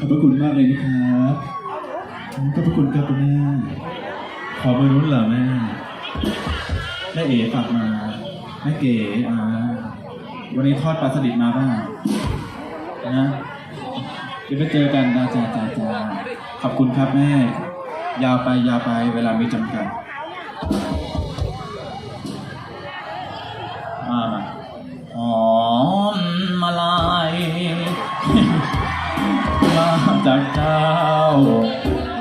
ขอบพระคุณมากเลยนะครับขอบพระคุณครับคุณแม่ขอเบอร์นู้นเหรอแม่แม่เอ๋ฝากมาแม่เก๋อ่าวันนี้ทอดปลาสลิดมาบ้างนะเดี๋ยวไปเจอกันนะจ้าจ้าจ้าขอบคุณครับแม่ ยาวไปยาวไปเวลามีจำกัดมามาหอ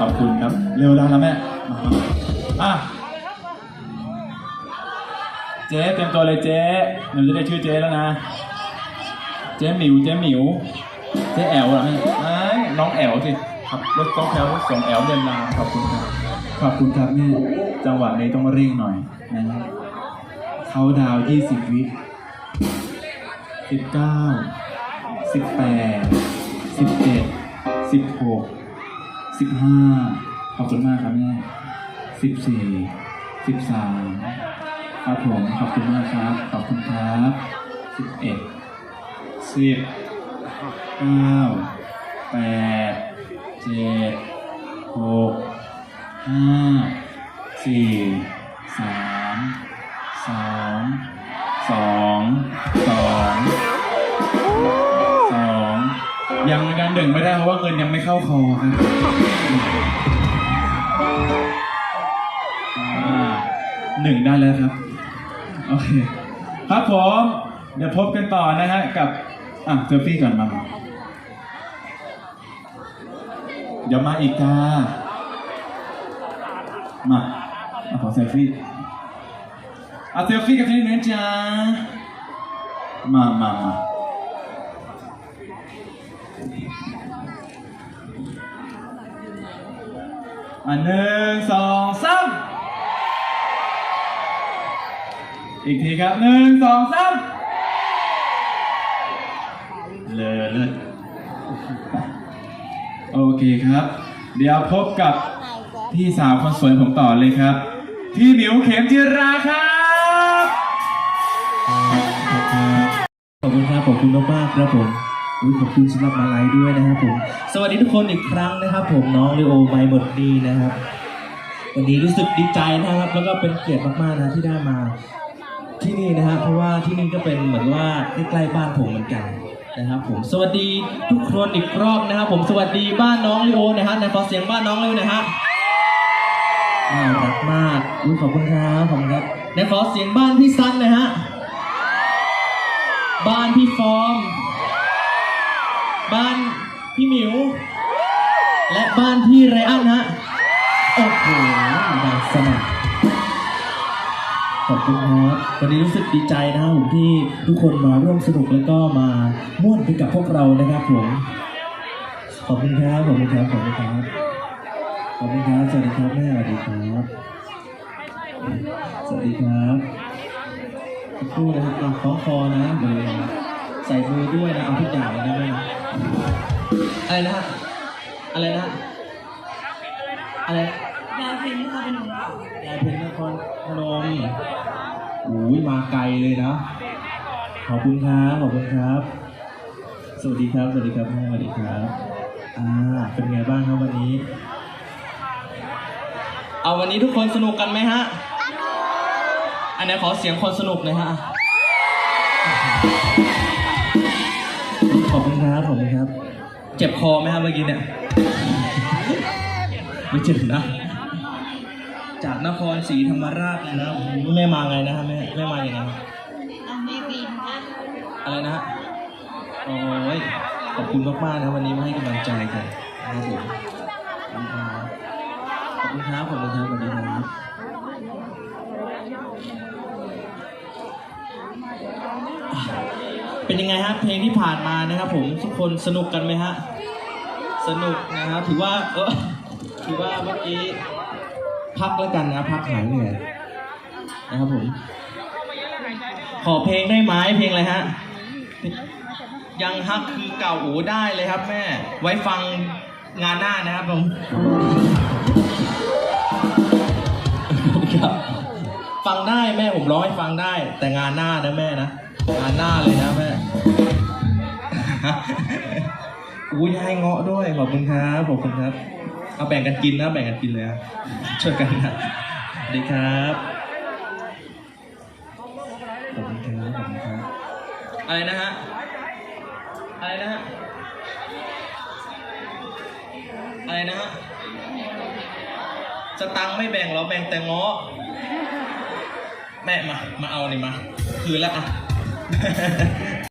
อบคุณครับ เร็วแล้วนะแม่อะเจ๊เตรียมตัวเลยเจ๊หนูจะได้ชื่อเจ๊แล้วนะ เจ๊หมิวเจ๊หมิว เจ๊แอลเหรอแม่ไอ้น้องแอลสิขับรถต้องแถวส่งแอลเดินมาขอบคุณครับขอบคุณครับแม่จังหวะนี้ต้องเร่งหน่อยนะเขาดาวยี่สิบวิสิบเก้าสิบแปดสิบเจ็ดสิบหก สิบห้าขอบคุณมากครับแม่สิบสี่สิบสามครับผมขอบคุณมากครับขอบคุณครับสิบเอ็ดสิบเก้าแปดเจ็ดหกห้าสี่สามสองสองสองสอง ยังกันหนึ่งไม่ได้เพราะว่าเงินยังไม่เข้าคอครับอ่าหนึ่งได้แล้วครับ โอเค ครับผม เดี๋ยวพบกันต่อนะฮะกับ อะเซลฟี่ก่อนมา เดี๋ยวมาอีกจ้า มาเอาขอเซลฟี่เอาเซลฟี่กับที่นี่นจ้า มามามา อะหนึ่งสองสามอีกทีครับหนึ่งสองสามเลอเลิศโอเคครับ เดี๋ยวพบกับพี่สาวคนสวยผมต่อเลยครับ พี่หมิวเข็มจิราครับ ขอบคุณครับ ขอบคุณมากๆครับผม อุ๊ยขอบคุณสำหรับมาไลฟ์ด้วยนะครับผม สวัสดีทุกคนอีกครั้งนะครับ ผมน้องเลโอไมหมดดีนะครับ วันนี้รู้สึกดีใจนะครับ แล้วก็เป็นเกียรติมากๆนะที่ได้มาที่นี่นะครับ เพราะว่าที่นี่ก็เป็นเหมือนว่าใกล้ๆบ้านผมเหมือนกันนะครับผม สวัสดีทุกคนอีกรอบนะครับ ผมสวัสดีบ้านน้องเลโอนะฮะในขอเสียงบ้านน้องเลยนะฮะน่ารักมากอุ๊ยขอบคุณครับขอบคุณครับในขอเสียงบ้านพี่ซันนะฮะบ้านพี่ฟอร์ม บ้านพี่หมิว และบ้านพี่ไรอันฮะ โอ้โหดังสนั่นขอบคุณครับวันนี้รู้สึกดีใจนะครับผมที่ทุกคนมาร่วมสนุกแล้วก็มาม่วนไปกับพวกเรานะครับผม ขอบคุณครับ ขอบคุณครับ ขอบคุณครับ ขอบคุณครับ สวัสดีครับแม่สวัสดีครับ สวัสดีครับคู่นะครับเอคล้องคอนะเดี๋ยว ใส่มือด้วยนะเอาทุกอย่างเลยนะแม่อะไรนะฮะอะไรนะฮะอะไรยายเพ็ญนครพนมยายเพ็ญนครพนมอุ้ยมาไกลเลยนะขอบคุณครับขอบคุณครับ สวัสดีครับ สวัสดีครับแม่สวัสดีครับอ่าเป็นไงบ้างครับวันนี้ เอาวันนี้ทุกคนสนุกกันไหมฮะอันไหนขอเสียงคนสนุกหน่อยฮะ ขอบคุณครับขอบคุณครับ เจ็บคอไหมครับเมื่อกี้เนี่ย ไม่เจ็บนะ จากนครศรีธรรมราชเลยนะแม่มาไงนะครับแม่แม่มาอย่างไงอะแม่บินค่ะอะไรนะฮะโอ้ยขอบคุณมากๆนะวันนี้มาให้กำลังใจกันนะครับผมขอบคุณครับขอบคุณครับขอบคุณครับสวัสดีครับ เป็นยังไงฮะเพลงที่ผ่านมานะครับผมทุกคนสนุกกันไหมฮะสนุกนะครับถือว่าเออถือว่าเมื่อกี้พักแล้วกันนะพักหายเหนื่อยนะครับผม ขอเพลงได้ไหมเพลงอะไรฮะยังฮักคือเก่าโอ้ได้เลยครับแม่ ไว้ฟังงานหน้านะครับผมครับ ฟังได้แม่ผมร้องให้ฟังได้ แต่งานหน้านะแม่นะ งานหน้าเลยนะแม่ อุ้ยให้เงาะด้วยขอบคุณครับขอบคุณครับ เอาแบ่งกันกินนะ แบ่งกันกินเลยนะช่วยกันนะสวัสดีครับขอบคุณครับขอบคุณครับอะไรนะฮะอะไรนะฮะอะไรนะฮะสตังไม่แบ่งเราแบ่งแต่เงาะ แม่มา มาเอานี่มา คืนแล้วอะ